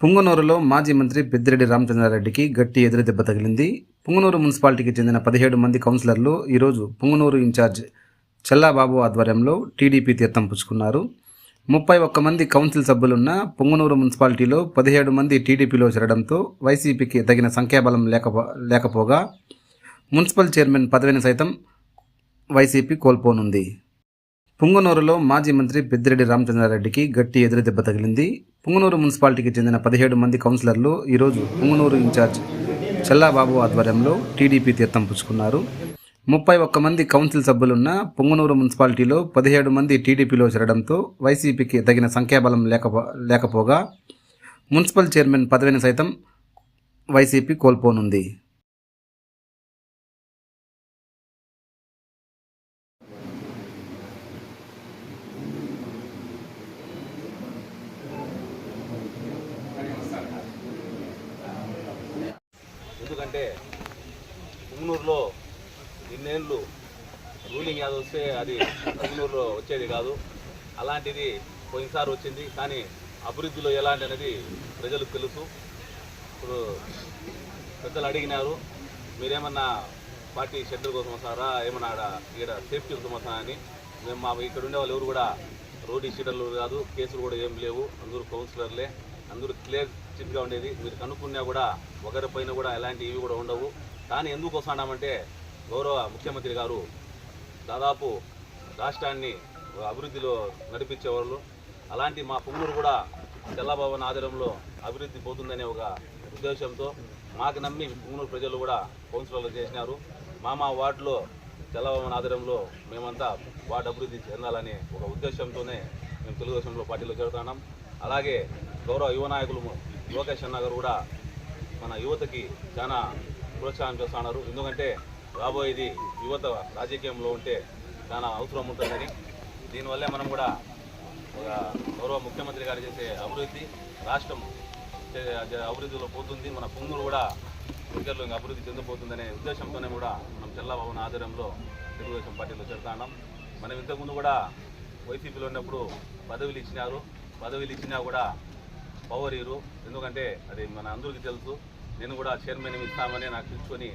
పుంగనూరులో మాజీ మంత్రి పెద్దిరెడ్డి రామచంద్రారెడ్డికి గట్టి ఎదురు దెబ్బ తగిలింది. పుంగనూరు మున్సిపాలిటీకి చెందిన పదిహేడు మంది కౌన్సిలర్లు ఈరోజు పుంగనూరు ఇన్ఛార్జ్ చెల్లాబాబు ఆధ్వర్యంలో టీడీపీ తీర్థం పుచ్చుకున్నారు. ముప్పై ఒక్క మంది కౌన్సిల్ సభ్యులున్న పుంగనూరు మున్సిపాలిటీలో పదిహేడు మంది టీడీపీలో చేరడంతో వైసీపీకి తగిన సంఖ్యాబలం లేకపో లేకపోగా మున్సిపల్ చైర్మన్ పదవిని సైతం వైసీపీ కోల్పోనుంది. పుంగనూరులో మాజీ మంత్రి పెద్దిరెడ్డి రామచంద్రారెడ్డికి గట్టి ఎదురు దెబ్బ తగిలింది. పుంగనూరు మున్సిపాలిటీకి చెందిన పదిహేడు మంది కౌన్సిలర్లు ఈరోజు పుంగనూరు ఇన్ఛార్జ్ చెల్లాబాబు ఆధ్వర్యంలో టీడీపీ తీర్థం పుచ్చుకున్నారు. ముప్పై ఒక్క మంది కౌన్సిల్ సభ్యులున్న పుంగనూరు మున్సిపాలిటీలో పదిహేడు మంది టీడీపీలో చేరడంతో వైసీపీకి తగిన సంఖ్యాబలం లేకపో లేకపోగా మున్సిపల్ చైర్మన్ పదవిని సైతం వైసీపీ కోల్పోనుంది. ఏంటంటే పుంగనూరులో ఇన్నేళ్ళు రూలింగ్ యాదవ్ వస్తే అది పుంగనూరులో వచ్చేది కాదు. అలాంటిది పోయినసారి వచ్చింది. కానీ అభివృద్ధిలో ఎలాంటి అనేది ప్రజలకు తెలుసు. ఇప్పుడు పెద్దలు అడిగినారు మీరేమన్నా పార్టీ షెడ్యూల్ కోసం వస్తారా? ఏమన్నా ఆడ ఇక్కడ సేఫ్టీ కోసం వస్తారా? అని. మేము మా ఇక్కడ ఉండే వాళ్ళు ఎవరు కూడా రోడ్డు షీటర్లు కాదు కేసులు కూడా ఏం లేవు. అందరూ కౌన్సిలర్లే. అందరూ క్లియర్ స్ట్రిక్ట్గా ఉండేది మీరు కనుక్కున్నా కూడా ఒకరి పైన కూడా ఎలాంటి ఇవి కూడా ఉండవు. కానీ ఎందుకు వస్తున్నామంటే గౌరవ ముఖ్యమంత్రి గారు దాదాపు రాష్ట్రాన్ని అభివృద్ధిలో నడిపించేవాళ్ళు. అలాంటి మా పుంగూరు కూడా తెల్లభవన్ ఆధ్వర్యంలో అభివృద్ధి పోతుందనే ఒక ఉద్దేశంతో మాకు నమ్మి పుంగూరు ప్రజలు కూడా కౌన్సిలర్లు చేసినారు. మా మా వార్డులో తెల్లభవన్ ఆధ్వర్యంలో మేమంతా వార్డు అభివృద్ధి చెందాలనే ఒక ఉద్దేశంతోనే మేము తెలుగుదేశంలో పార్టీలో చేరుతున్నాం. అలాగే గౌరవ యువ నాయకులు లోకేష్ అన్న గారు కూడా మన యువతకి చాలా ప్రోత్సాహం చేస్తున్నారు ఎందుకంటే రాబోయేది యువత రాజకీయంలో ఉంటే చాలా అవసరం ఉంటుందని. దీనివల్లే మనం కూడా ఒక గౌరవ ముఖ్యమంత్రి గారు చేసే అభివృద్ధి రాష్ట్రం అభివృద్ధిలో పోతుంది. మన పొంగులు కూడా ఫ్యూచర్లో ఇంకా అభివృద్ధి చెందిపోతుందనే ఉద్దేశంతోనే కూడా మనం చెల్లభవన్ ఆధ్వర్యంలో తెలుగుదేశం పార్టీలో చేరుతున్నాం మనం ఇంతకుముందు కూడా వైసీపీలో ఉన్నప్పుడు పదవులు ఇచ్చినారు. పదవులు ఇచ్చినా కూడా పవర్ ఇరు. ఎందుకంటే అది మన అందరికీ తెలుసు. నేను కూడా చైర్మన్ ఇస్తామని నాకు తెచ్చుకొని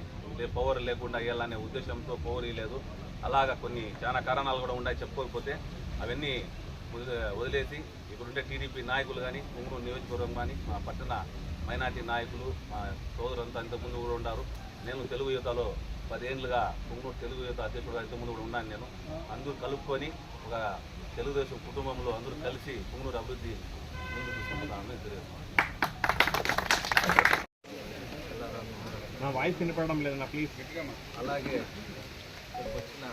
పవర్ లేకుండా ఇవ్వాలనే ఉద్దేశంతో పవర్ ఇవ్వలేదు అలాగా కొన్ని చాలా కారణాలు కూడా ఉన్నాయి చెప్పుకోకపోతే అవన్నీ వదిలే- వదిలేసి ఇక్కడుండే టీడీపీ నాయకులు కానీ కుంగూరు నియోజకవర్గం కానీ మా పట్టణ మైనార్టీ నాయకులు మా సోదరులంతా ఇంతకుముందు కూడా ఉన్నారు. నేను తెలుగు యువతలో పదేళ్ళుగా కుంగూరు తెలుగు యువత అధ్యక్షుడుగా ఇంతకుముందు కూడా ఉన్నాను నేను. అందరూ కలుపుకొని ఒక తెలుగుదేశం కుటుంబంలో అందరూ కలిసి కుంగూరు అభివృద్ధి నా వాయిస్ వినపడడం లేదన్నా ప్లీజ్ అలాగే ఇక్కడికి వచ్చిన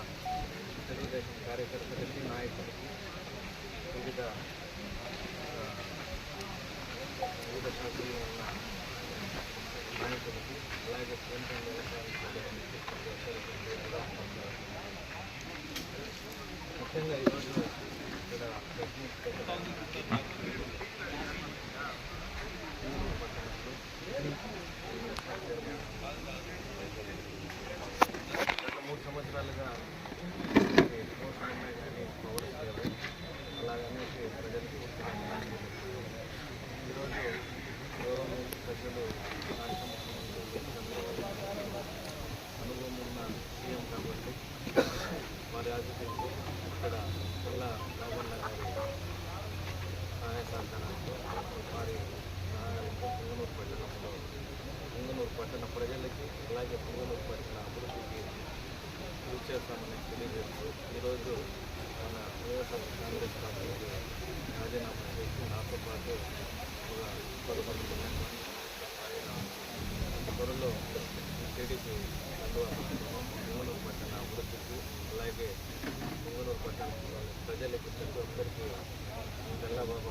తెలుగుదేశం కార్యకర్తలకి నాయకులకి వివిధ ఆ, వివిధ శాఖల్లో ఉన్న నాయకులకి అలాగే కేంద్ర వ్యవసాయ సోదరులకి ప్రతి ఒక్కరికి పేరు కూడా నమస్కారం. ముఖ్యంగా ఈరోజు ఇక్కడ మూడు సంవత్సరాలుగా ఈ మోసం ఉన్నాయి అలాగనేసి ప్రజలకు ఈరోజు గౌరవ ప్రజలు అనుభవం ఉన్న సీఎం కాబట్టి వారి ఆతిథ్యంలో ఇక్కడ చల్ల రామన్న గారి సహాయ సహకారాలతో మరి పుంగనూరు పట్టణంలో పుంగనూరు పట్టణ ప్రజలకి అలాగే పుంగనూరు పట్టణ అభివృద్ధికి కృషి చేస్తామని తెలియజేస్తూ ఈరోజు మన వైఎస్ఆర్ కాంగ్రెస్ పార్టీ రాజీనామా చేసి నాతో పాటు ఒక పదకొండు త్వరలో టీడీపీ పుంగనూరు పట్టణ అభివృద్ధికి అలాగే పుంగనూరు పట్టణ ప్రజలకు ప్రతి ఒక్కరికి తెల్లబాబు